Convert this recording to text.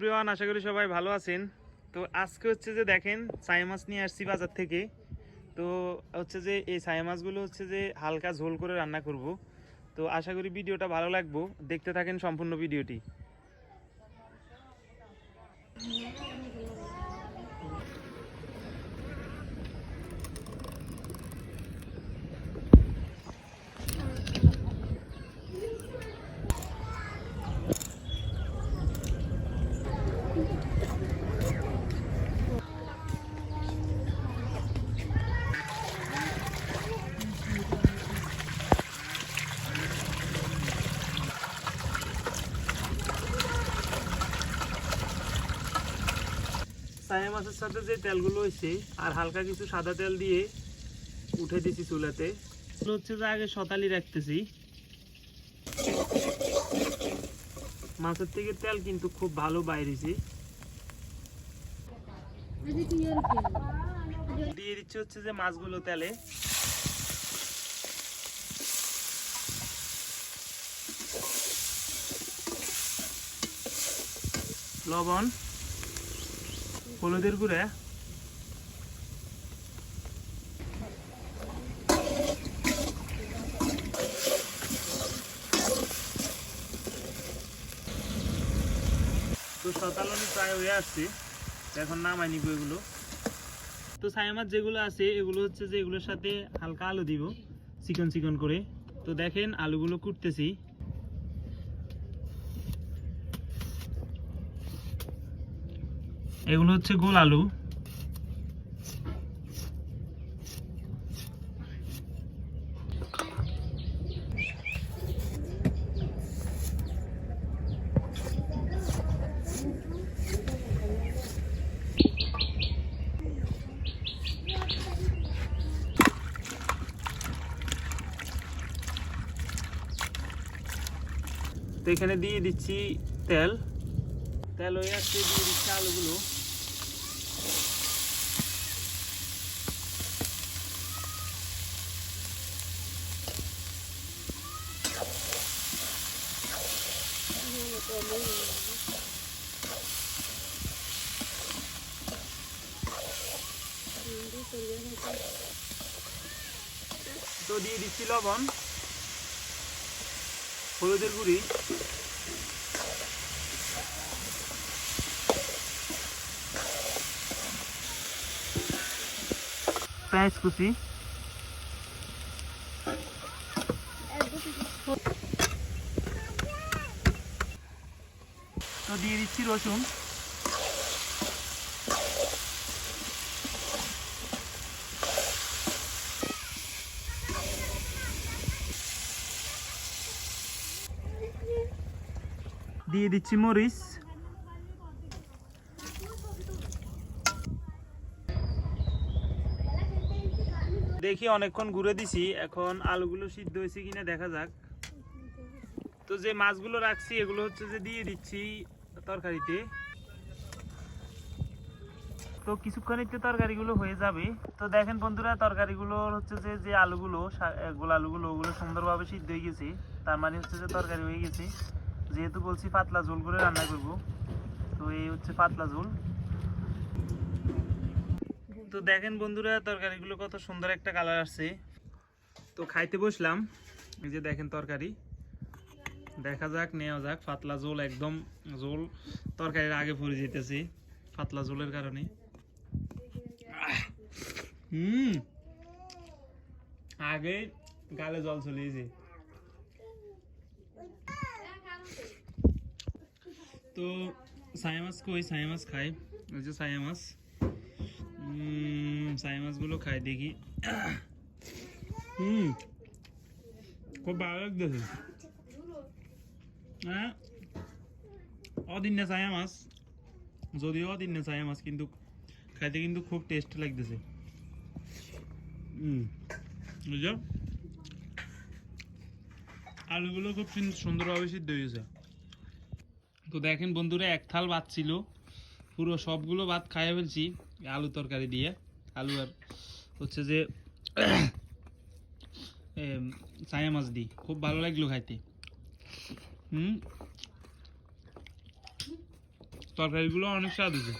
Everyone আশা করি সবাই ভালো আছেন। তো আজকে হচ্ছে যে দেখেন, ছাই মাছ নিয়ে আসছি বাজার থেকে। তো হচ্ছে যে এই ছাই মাছগুলো হচ্ছে যে হালকা ঝোল করে রান্না করব। তো আশা করি ভিডিওটা ভালো লাগবো। দেখতে থাকেন সম্পূর্ণ ভিডিওটি। সায়া মাছের সাথে যে তেলগুলো হয়েছে আর হালকা কিছু সাদা তেল দিয়ে উঠে দিছি চুলাতে। হচ্ছে যে আগে শতালি রাখতেছি। মাছের থেকে তেল কিন্তু খুব ভালো বাইরেছি। দিয়ে দিচ্ছে হচ্ছে যে মাছগুলো তেলে। লবণ। হলুদের গুঁড়া। তো শতালনি প্রায় হয়ে আসছে, এখন নামাই নিব এগুলো। তো মাছ যেগুলো আছে, এগুলো হচ্ছে যে এগুলোর সাথে হালকা আলু দিব, চিকন চিকন করে। তো দেখেন আলুগুলো কুটতেছি। এগুলো হচ্ছে গোল আলু। এখানে দিয়ে দিচ্ছি তেল। তেল হয়ে আসছে দিয়ে দিচ্ছি আলুগুলো। তো দিয়ে দিচ্ছি লবণ হলুদের গুঁড়ি। পেঁয়াজ কুচি। তো দিয়ে দিচ্ছি রসুন। দিয়ে দিচ্ছি মরিচ। দেখি অনেকক্ষণ ঘুরে দিছি, এখন আলুগুলো সিদ্ধ হয়েছে কিনা দেখা যাক। তো যে মাছগুলো রাখছি, এগুলো হচ্ছে যে দিয়ে দিচ্ছি তরকারিতে। তো কিছুক্ষণিতে তরকারিগুলো হয়ে যাবে। তো দেখেন বন্ধুরা তরকারিগুলো হচ্ছে যে যে আলুগুলো গোল আলুগুলো, ওগুলো সুন্দরভাবে সিদ্ধ হয়ে গেছে। তার মানে হচ্ছে যে, তরকারি হয়ে গেছে। যেহেতু বলছি পাতলা ঝোল করে রান্না করব, তো এই হচ্ছে পাতলা ঝোল। তো দেখেন বন্ধুরা, তরকারিগুলো কত সুন্দর একটা কালার আসছে। তো খাইতে বসলাম। এই যে দেখেন তরকারি। দেখা যাক, নেওয়া যাক। পাতলা ঝোল একদম ঝোল। তরকারির আগে পড়ে যেতেছি পাতলা ঝোলের কারণে! হুম। আগে গালে জল চলে গেছে তো সায়া মাছ কই? সায়া মাছ খাই। ওই যে সায়া মাছ সায়া মাছগুলো খাই দেখি। হুম। খুব ভালো লাগতেছে। হ্যাঁ? অদিনে ছায়া মাছ যদিও অদিনে ছায়া মাছ কিন্তু খাইতে কিন্তু খুব টেস্ট লাগতেছে। বুঝছ? আলুগুলো খুব সুন- সুন্দরভাবে সিদ্ধ হয়েছে। তো দেখেন বন্ধুরা, এক থাল ভাত ছিল। পুরো সবগুলো ভাত খাইয়ে ফেলছি আলু তরকারি দিয়ে। আলু আর হচ্ছে যে ছায়া মাছ দিই খুব ভালো লাগল খাইতে। হুম? তরকারিগুলো অনেক স্বাদ হয়েছে।